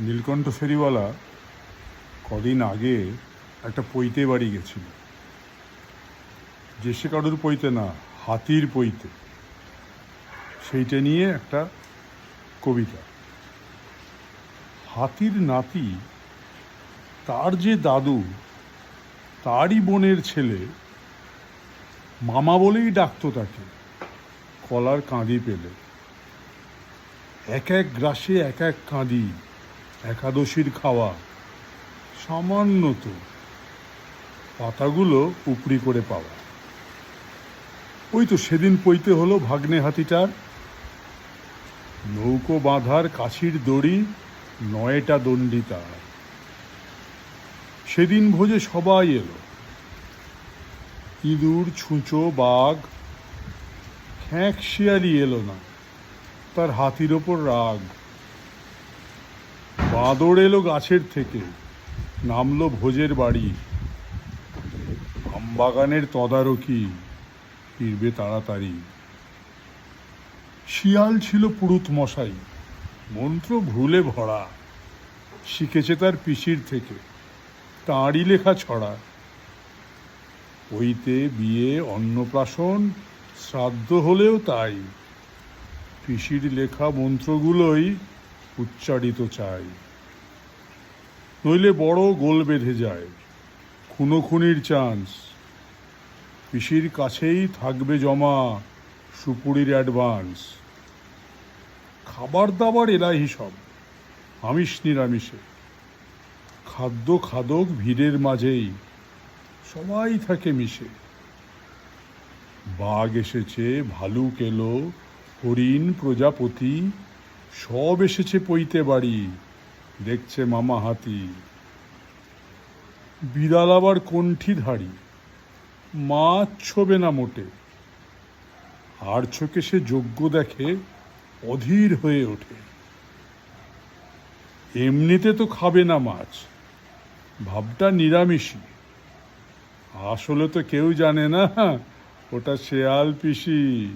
নীলকণ্ঠ ফেরিওয়ালা কদিন আগে একটা পৈতে বাড়ি গেছিল। যে সে কারোর পৈতে না, হাতির পৈতে। সেইটা নিয়ে একটা কবিতা। হাতির নাতি, তার যে দাদু, তারই বোনের ছেলে, মামা বলেই ডাকতো তাকে, কলার কাঁদি পেলে। এক এক গ্রাসে এক এক কাঁদি। একাদশীর খাওয়া সামান্য তো পাতাগুলো উপরি করে পাওয়া। ওই তো সেদিন পইতে হলো ভাগ্নে হাতিটার। নৌকো বাঁধার কাশির দড়ি নয়টা দণ্ডি তার সেদিন ভোজে সবাই এলো। ইঁদুর, ছুঁচো, বাঘ, খ্যাঁক শিয়ালি এলো না। তার হাতির ওপর রাগ। বাঁদর এলো গাছের থেকে, নামলো ভোজের বাড়ি। আমবাগানের তদারকি ফিরবে তাড়াতাড়ি। শিয়াল ছিল পুরুত মশাই, মন্ত্র ভুলে ভরা। শিখেছে তার পিসির থেকে, তাঁরই লেখা ছড়া। ওইতে বিয়ে, অন্নপ্রাশন, শ্রাদ্ধ হলেও তাই। পিসির লেখা মন্ত্রগুলোই উচ্চারিত চাই। নইলে বড় গোল বেঁধে যায়। খুনো খুনির চান্স পিসির কাছেই থাকবে জমা সুপুরির অ্যাডভান্স খাবার দাবার এলাই সব, আমিষ নিরামিষে। খাদ্য খাদক ভিড়ের মাঝেই, সবাই থাকে মিশে। বাঘ এসেছে, ভালুক এলো, হরিণ, প্রজাপতি, সব এসেছে পইতে বাড়ি। দেখছে মামা হাতি। বিড়াল আবার কণ্ঠিধারী মাছ ছোবে না মোটে। আর চোখে সে যোগ্য দেখে, অধীর হয়ে ওঠে। এমনিতে তো খাবে না মাছ। ভাবটা নিরামিষই। আসলে তো কেউ জানে না, ওটা শেয়াল পিসি।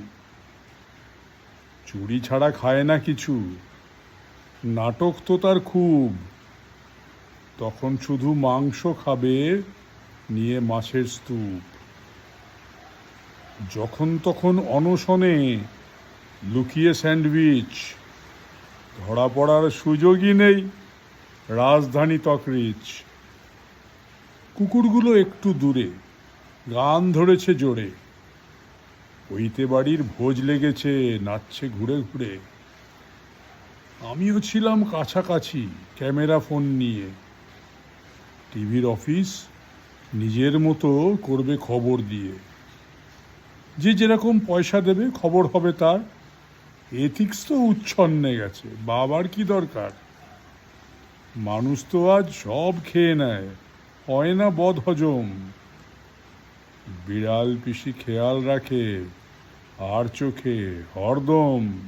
চুরি ছাড়া খায় না কিছু। নাটক তো তার খুব। তখন শুধু মাংস খাবে নিয়ে মাছের স্তূপ। যখন তখন অনশনে লুকিয়ে স্যান্ডউইচ। ধরা পড়ার সুযোগই নেই রাজধানী তকরিচ কুকুরগুলো একটু দূরে, গান ধরেছে জোরে। ওইতে বাড়ির ভোজ লেগেছে, নাচছে ঘুরে ঘুরে। আমিও ছিলাম কাছাকাছি ক্যামেরা ফোন নিয়ে। টিভির অফিস নিজের মতো করবে খবর দিয়ে। যে যেরকম পয়সা দেবে খবর হবে তার। এথিক্স তো উচ্ছন্নে গেছে, বাবার কি দরকার? মানুষ তো আজ সব খেয়ে নেয়, হয় না বদ হজম? বিড়াল পিসি খেয়াল রাখে, আর চোখে হরদম।